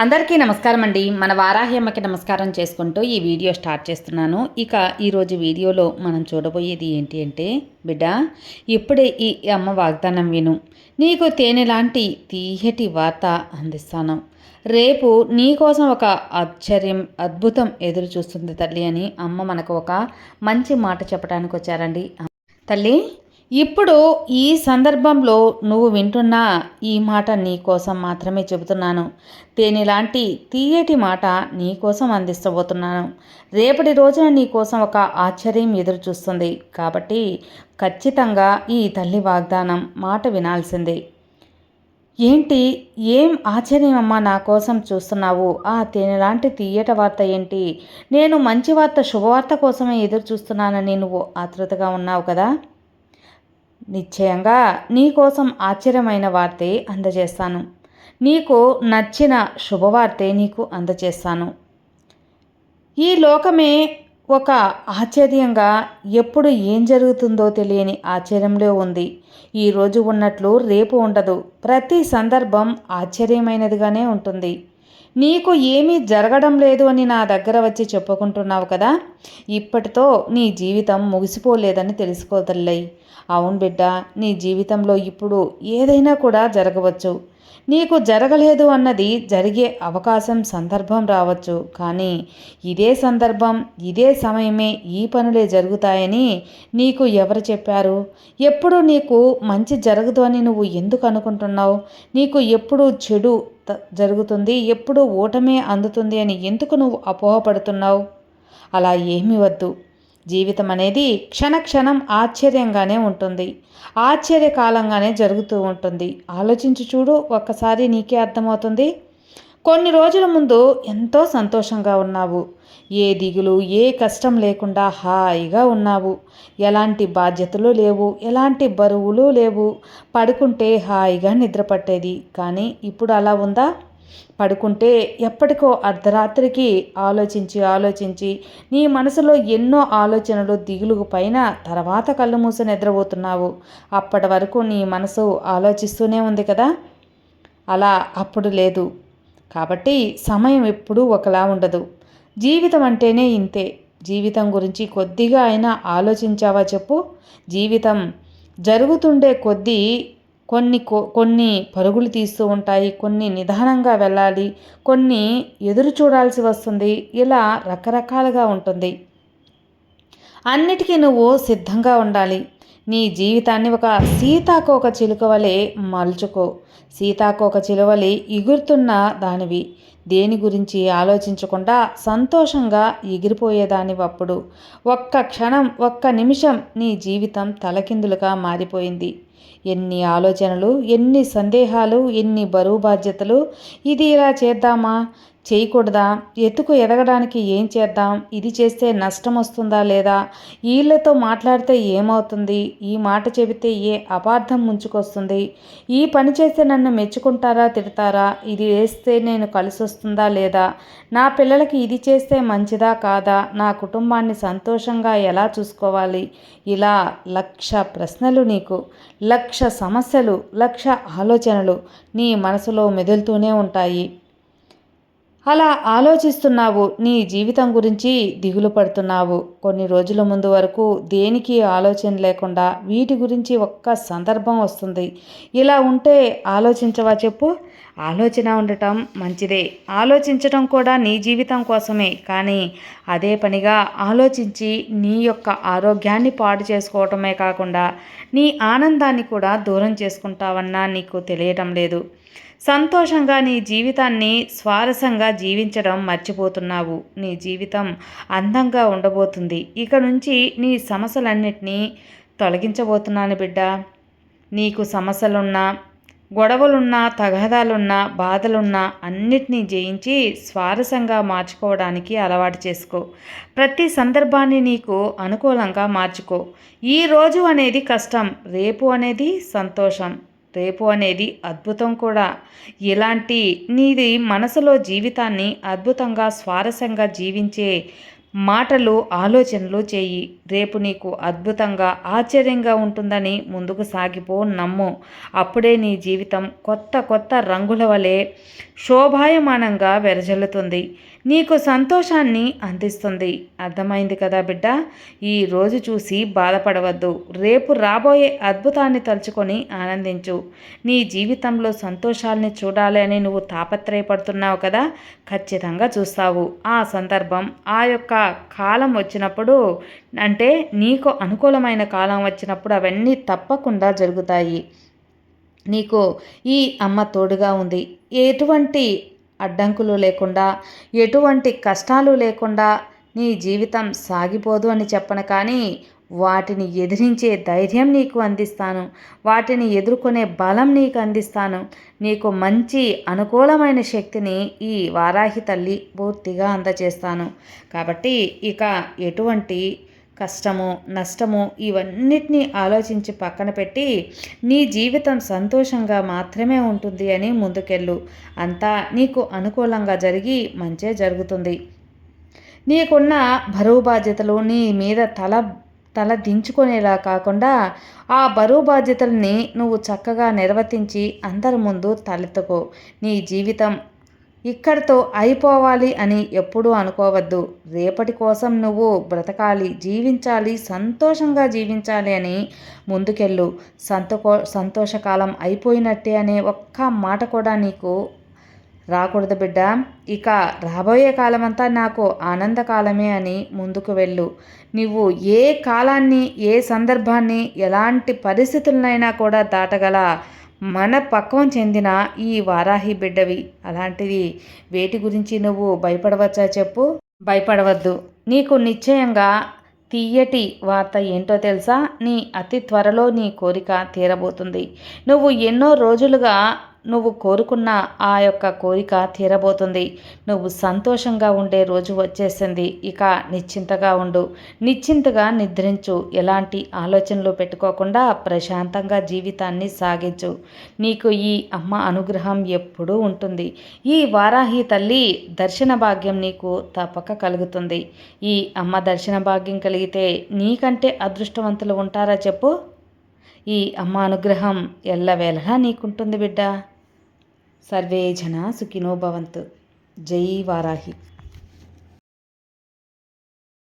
అందరికీ నమస్కారం అండి మన వారాహ్యమ్మకి నమస్కారం చేసుకుంటూ ఈ వీడియో స్టార్ట్ చేస్తున్నాను. ఇక ఈరోజు వీడియోలో మనం చూడబోయేది ఏంటి అంటే బిడ్డ ఇప్పుడే ఈ అమ్మ వాగ్దానం విను. నీకు తేనె లాంటి తీయటి వార్త అందిస్తాను. రేపు నీకోసం ఒక ఆశ్చర్యం అద్భుతం ఎదురు చూస్తుంది తల్లి అని అమ్మ మనకు ఒక మంచి మాట చెప్పడానికి వచ్చారండి. తల్లి ఇప్పుడు ఈ సందర్భంలో నువ్వు వింటున్న ఈ మాట నీకోసం మాత్రమే చెబుతున్నాను. తేనె తీయటి మాట నీకోసం అందిస్తబోతున్నాను. రేపటి రోజున నీ కోసం ఒక ఆశ్చర్యం ఎదురు చూస్తుంది. కాబట్టి ఖచ్చితంగా ఈ తల్లి వాగ్దానం మాట వినాల్సిందే. ఏంటి? ఏం ఆశ్చర్యం అమ్మా నా కోసం చూస్తున్నావు? ఆ తేనెలాంటి తీయట వార్త ఏంటి? నేను మంచి వార్త శుభవార్త కోసమే ఎదురు చూస్తున్నానని నువ్వు ఆతృతగా ఉన్నావు కదా? నిశ్చయంగా నీకోసం ఆశ్చర్యమైన వార్తే అందజేస్తాను. నీకు నచ్చిన శుభవార్తే నీకు అందజేస్తాను. ఈ లోకమే ఒక ఆశ్చర్యంగా ఎప్పుడు ఏం జరుగుతుందో తెలియని ఆశ్చర్యంలో ఉంది. ఈరోజు ఉన్నట్లు రేపు ఉండదు. ప్రతి సందర్భం ఆశ్చర్యమైనదిగానే ఉంటుంది. నీకు ఏమీ జరగడం లేదు అని నా దగ్గర వచ్చి చెప్పుకుంటున్నావు కదా? ఇప్పటితో నీ జీవితం ముగిసిపోలేదని తెలుసుకోదల్లై అవును బిడ్డ నీ జీవితంలో ఇప్పుడు ఏదైనా కూడా జరగవచ్చు. నీకు జరగలేదు అన్నది జరిగే అవకాశం సందర్భం రావచ్చు. కానీ ఇదే సందర్భం ఇదే సమయమే ఈ పనులే జరుగుతాయని నీకు ఎవరు చెప్పారు? ఎప్పుడు నీకు మంచి జరగదు అని నువ్వు ఎందుకు అనుకుంటున్నావు? నీకు ఎప్పుడు చెడు జరుగుతుంది ఎప్పుడు ఓటమే అందుతుంది అని ఎందుకు నువ్వు అపోహపడుతున్నావు? అలా ఏమీ వద్దు. జీవితం అనేది క్షణక్షణం ఆశ్చర్యంగానే ఉంటుంది. ఆశ్చర్యకాలంగానే జరుగుతూ ఉంటుంది. ఆలోచించి చూడు ఒక్కసారి నీకే అర్థమవుతుంది. కొన్ని రోజుల ముందు ఎంతో సంతోషంగా ఉన్నావు. ఏ దిగులు ఏ కష్టం లేకుండా హాయిగా ఉన్నావు. ఎలాంటి బాధ్యతలు లేవు ఎలాంటి బరువులు లేవు. పడుకుంటే హాయిగా నిద్రపట్టేది. కానీ ఇప్పుడు అలా ఉందా? పడుకుంటే ఎప్పటికో అర్ధరాత్రికి ఆలోచించి ఆలోచించి నీ మనసులో ఎన్నో ఆలోచనలు దిగులుకు పైన తర్వాత కళ్ళు మూసి నిద్రపోతున్నావు. అప్పటి వరకు నీ మనసు ఆలోచిస్తూనే ఉంది కదా? అలా అప్పుడు లేదు. కాబట్టి సమయం ఎప్పుడూ ఒకలా ఉండదు. జీవితం అంటేనే ఇంతే. జీవితం గురించి కొద్దిగా అయినా ఆలోచించావా చెప్పు? జీవితం జరుగుతుండే కొద్దీ కొన్ని కొన్ని పరుగులు తీస్తూ ఉంటాయి కొన్ని నిదానంగా వెళ్ళాలి కొన్ని ఎదురు చూడాల్సి వస్తుంది ఇలా రకరకాలుగా ఉంటుంది. అన్నిటికీ నువ్వు సిద్ధంగా ఉండాలి. నీ జీవితాన్ని ఒక సీతాకోక చిలుక వలె మలుచుకో. సీతాకోక చిలువలి ఎగురుతున్న దానివి. దేని గురించి ఆలోచించకుండా సంతోషంగా ఎగిరిపోయేదానివప్పుడు ఒక్క క్షణం ఒక్క నిమిషం నీ జీవితం తలకిందులుగా మారిపోయింది. ఎన్ని ఆలోచనలు ఎన్ని సందేహాలు ఎన్ని బరువు బాధ్యతలు ఇది ఇలా చేద్దామా? చేయకూడదా? ఎత్తుకు ఎదగడానికి ఏం చేద్దాం? ఇది చేస్తే నష్టం వస్తుందా లేదా? వీళ్ళతో మాట్లాడితే ఏమవుతుంది? ఈ మాట చెబితే ఏ అపార్థం ముంచుకొస్తుంది? ఈ పని చేస్తే నన్ను మెచ్చుకుంటారా తిడతారా? ఇది వేస్తే నేను కలిసి వస్తుందా లేదా? నా పిల్లలకి ఇది చేస్తే మంచిదా కాదా? నా కుటుంబాన్ని సంతోషంగా ఎలా చూసుకోవాలి? ఇలా లక్ష ప్రశ్నలు నీకు లక్ష సమస్యలు లక్ష ఆలోచనలు నీ మనసులో మెదులుతూనే ఉంటాయి. అలా ఆలోచిస్తున్నావు నీ జీవితం గురించి దిగులు పడుతున్నావు. కొన్ని రోజుల ముందు వరకు దేనికి ఆలోచన లేకుండా వీటి గురించి ఒక్క సందర్భం వస్తుంది. ఇలా ఉంటే ఆలోచించవా చెప్పు? ఆలోచన ఉండటం మంచిదే. ఆలోచించటం కూడా నీ జీవితం కోసమే కానీ అదే పనిగా ఆలోచించి నీ యొక్క ఆరోగ్యాన్ని పాడు చేసుకోవటమే కాకుండా నీ ఆనందాన్ని కూడా దూరం చేసుకుంటావన్నా నీకు తెలియటం లేదు. సంతోషంగా నీ జీవితాన్ని స్వారసంగా జీవించడం మర్చిపోతున్నావు. నీ జీవితం అందంగా ఉండబోతుంది. ఇక నుంచి నీ సమస్యలన్నిటినీ తొలగించబోతున్నాను బిడ్డ. నీకు సమస్యలున్నా గొడవలున్నా తగాదాలున్నా బాధలున్నా అన్నిటినీ జయించి స్వారసంగా మార్చుకోవడానికి అలవాటు చేసుకో. ప్రతి సందర్భాన్ని నీకు అనుకూలంగా మార్చుకో. ఈ రోజు అనేది కష్టం రేపు అనేది సంతోషం. రేపు అనేది అద్భుతం కూడా. ఇలాంటి నీది మనసులో జీవితాన్ని అద్భుతంగా స్వారస్యంగా జీవించే మాటలు ఆలోచనలు చేయి. రేపు నీకు అద్భుతంగా ఆశ్చర్యంగా ఉంటుందని ముందుకు సాగిపో నమ్ము. అప్పుడే నీ జీవితం కొత్త కొత్త రంగుల వలె శోభాయమానంగా వెరజల్లుతుంది. నీకు సంతోషాన్ని అందిస్తుంది. అర్థమైంది కదా బిడ్డ? ఈ రోజు చూసి బాధపడవద్దు. రేపు రాబోయే అద్భుతాన్ని తలుచుకొని ఆనందించు. నీ జీవితంలో సంతోషాల్ని చూడాలి అని నువ్వు తాపత్రయపడుతున్నావు కదా? ఖచ్చితంగా చూస్తావు. ఆ సందర్భం ఆ యొక్క కాలం వచ్చినప్పుడు అంటే నీకు అనుకూలమైన కాలం వచ్చినప్పుడు అవన్నీ తప్పకుండా జరుగుతాయి. నీకు ఈ అమ్మ తోడుగా ఉంది. ఎటువంటి అడ్డంకులు లేకుండా ఎటువంటి కష్టాలు లేకుండా నీ జీవితం సాగిపోదు అని చెప్పను కానీ వాటిని ఎదిరించే ధైర్యం నీకు అందిస్తాను. వాటిని ఎదుర్కొనే బలం నీకు అందిస్తాను. నీకు మంచి అనుకూలమైన శక్తిని ఈ వారాహి తల్లి పూర్తిగా అందజేస్తాను. కాబట్టి ఇక ఎటువంటి కష్టము నష్టము ఇవన్నిటినీ ఆలోచించి పక్కన పెట్టి నీ జీవితం సంతోషంగా మాత్రమే ఉంటుంది అని ముందుకెళ్ళు. అంతా నీకు అనుకూలంగా జరిగి మంచే జరుగుతుంది. నీకున్న బరువు బాధ్యతలు నీ మీద తల తల దించుకునేలా కాకుండా ఆ బరువు బాధ్యతల్ని నువ్వు చక్కగా నిర్వర్తించి అందరి ముందు తలెత్తుకో. నీ జీవితం ఇక్కడితో అయిపోవాలి అని ఎప్పుడూ అనుకోవద్దు. రేపటి కోసం నువ్వు బ్రతకాలి జీవించాలి సంతోషంగా జీవించాలి అని ముందుకెళ్ళు. సంతకో సంతోషకాలం అయిపోయినట్టే అనే ఒక్క మాట కూడా నీకు రాకూడదు బిడ్డ. ఇక రాబోయే కాలమంతా నాకు ఆనందకాలమే అని ముందుకు వెళ్ళు. నువ్వు ఏ కాలాన్ని ఏ సందర్భాన్ని ఎలాంటి పరిస్థితులనైనా కూడా దాటగల మన పక్వం చెందిన ఈ వారాహి బిడ్డవి. అలాంటిది వేటి గురించి నువ్వు భయపడవచ్చా చెప్పు? భయపడవద్దు. నీకు నిశ్చయంగా తీయటి వార్త ఏంటో తెలుసా? నీ అతి త్వరలో నీ కోరిక తీరబోతుంది. నువ్వు ఎన్నో రోజులుగా నువ్వు కోరుకున్న ఆ యొక్క కోరిక తీరబోతుంది. నువ్వు సంతోషంగా ఉండే రోజు వచ్చేసింది. ఇక నిశ్చింతగా ఉండు. నిశ్చింతగా నిద్రించు. ఎలాంటి ఆలోచనలు పెట్టుకోకుండా ప్రశాంతంగా జీవితాన్ని సాగించు. నీకు ఈ అమ్మ అనుగ్రహం ఎప్పుడూ ఉంటుంది. ఈ వారాహి తల్లి దర్శన భాగ్యం నీకు తప్పక కలుగుతుంది. ఈ అమ్మ దర్శన భాగ్యం కలిగితే నీకంటే అదృష్టవంతులు ఉంటారా చెప్పు? ఈ అమ్మ అనుగ్రహం ఎల్లవేళలా నీకుంటుంది బిడ్డ. సర్వే జన సుఖినో భవంతు. జై వారాహి.